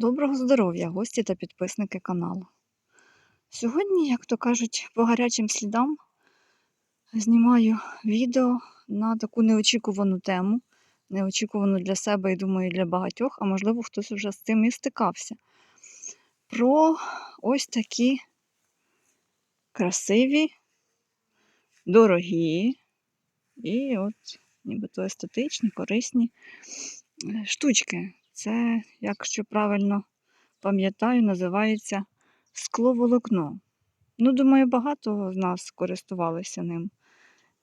Доброго здоров'я, гості та підписники каналу. Сьогодні, як то кажуть, по гарячим слідам знімаю відео на таку неочікувану тему, неочікувану для себе і думаю, для багатьох, а можливо, хтось вже з цим і стикався. Про ось такі красиві, дорогі і от нібито естетичні, корисні е, штучки. Це, якщо правильно пам'ятаю, називається скловолокно. Ну, думаю, багато з нас користувалися ним.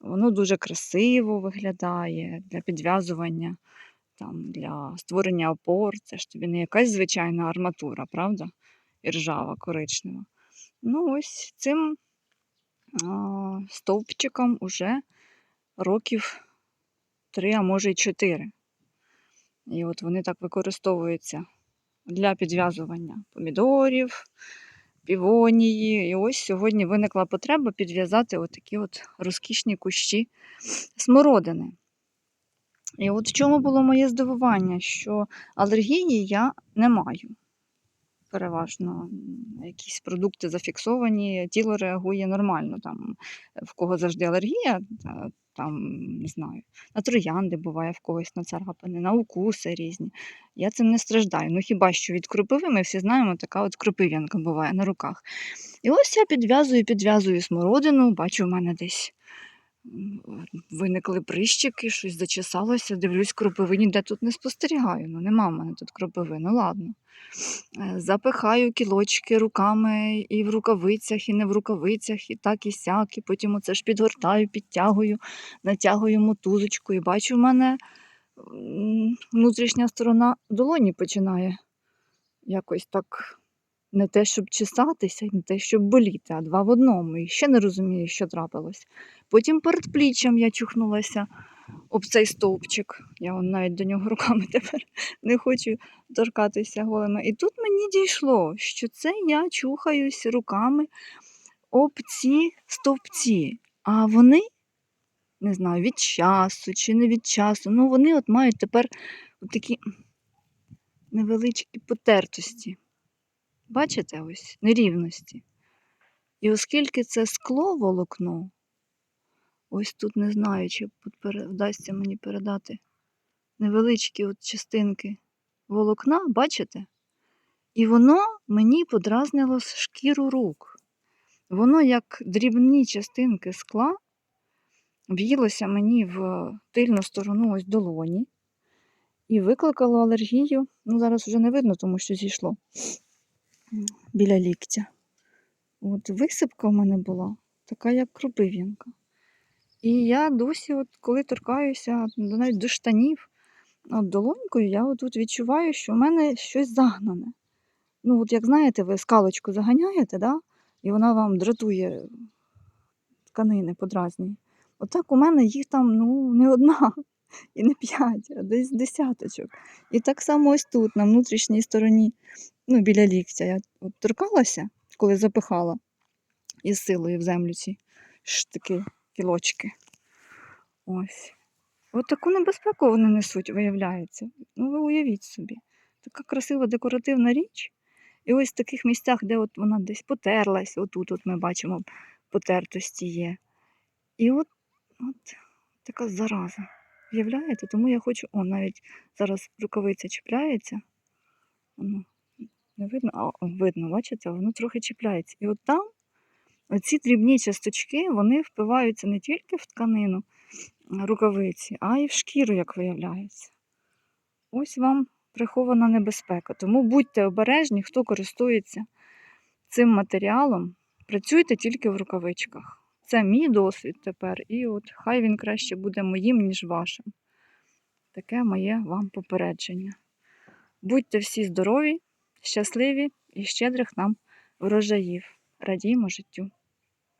Воно дуже красиво виглядає для підв'язування, там, для створення опор. Це ж тобі не якась звичайна арматура, правда? І ржава, коричнева. Ну, ось цим стовпчиком уже років три, а може й чотири. І от вони так використовуються для підв'язування помідорів, півонії. І ось сьогодні виникла потреба підв'язати такі от розкішні кущі смородини. І от в чому було моє здивування, що алергії я не маю. Переважно якісь продукти зафіксовані, тіло реагує нормально. Там, В кого завжди алергія, там, не знаю, на троянди буває в когось на царапини, на укуси різні. Я цим не страждаю. Ну хіба що від кропиви, ми всі знаємо, така от кропив'янка буває на руках. І ось я підв'язую, підв'язую смородину, бачу, в мене десь виникли прищики, щось зачесалося, дивлюсь, кропиви ніде тут не спостерігаю. Ну, нема в мене тут кропиви, ну ладно. Е, Запихаю кілочки руками і в рукавицях, і не в рукавицях, і так, і сяк, і потім оце ж підгортаю, підтягую, натягую мотузочку, і бачу, в мене внутрішня сторона долоні починає якось так не те, щоб чесатися, не те, щоб боліти, а два в одному. І ще не розумію, що трапилось. Потім перед пліччям я чухнулася об цей стовпчик. Я навіть до нього руками тепер не хочу торкатися голими. І тут мені дійшло, що це я чухаюсь руками об ці стовпці. А вони, не знаю, від часу чи не від часу, ну вони от мають тепер такі невеличкі потертості. Бачите ось нерівності. І оскільки це скло волокно, ось тут не знаю, чи вдасться мені передати невеличкі от частинки волокна, бачите? І воно мені подразнило шкіру рук. Воно, як дрібні частинки скла, в'їлося мені в тильну сторону ось долоні і викликало алергію. Ну, зараз вже не видно, тому що зійшло біля ліктя. От висипка в мене була, така як кропив'янка. І я досі, от, коли торкаюся навіть до штанів от, долонькою, я от тут відчуваю, що в мене щось загнане. Ну, от як знаєте, ви скалочку заганяєте, да? і вона вам дратує тканини подразнює. Отак у мене їх там ну, не одна і не п'ять, а десь десяточок. І так само ось тут, на внутрішній стороні, ну, біля ліктя, я от торкалася, коли запихала із силою в землю ці такі кілочки. Ось. От таку небезпеку вони несуть, виявляється. Ну, ви уявіть собі. Така красива декоративна річ. І ось в таких місцях, де от вона десь потерлась, отут от ми бачимо потертості є. І от, от така зараза. Уявляєте? Тому я хочу, о, навіть зараз рукавиця чіпляється. Не видно, а видно, бачите, воно трохи чіпляється. І от там оці дрібні часточки, вони впиваються не тільки в тканину рукавиці, а й в шкіру, як виявляється. Ось вам прихована небезпека. Тому будьте обережні, хто користується цим матеріалом, працюйте тільки в рукавичках. Це мій досвід тепер, і от хай він краще буде моїм, ніж вашим. Таке моє вам попередження. Будьте всі здорові, щасливі і щедрих нам врожаїв. Радіймо життю!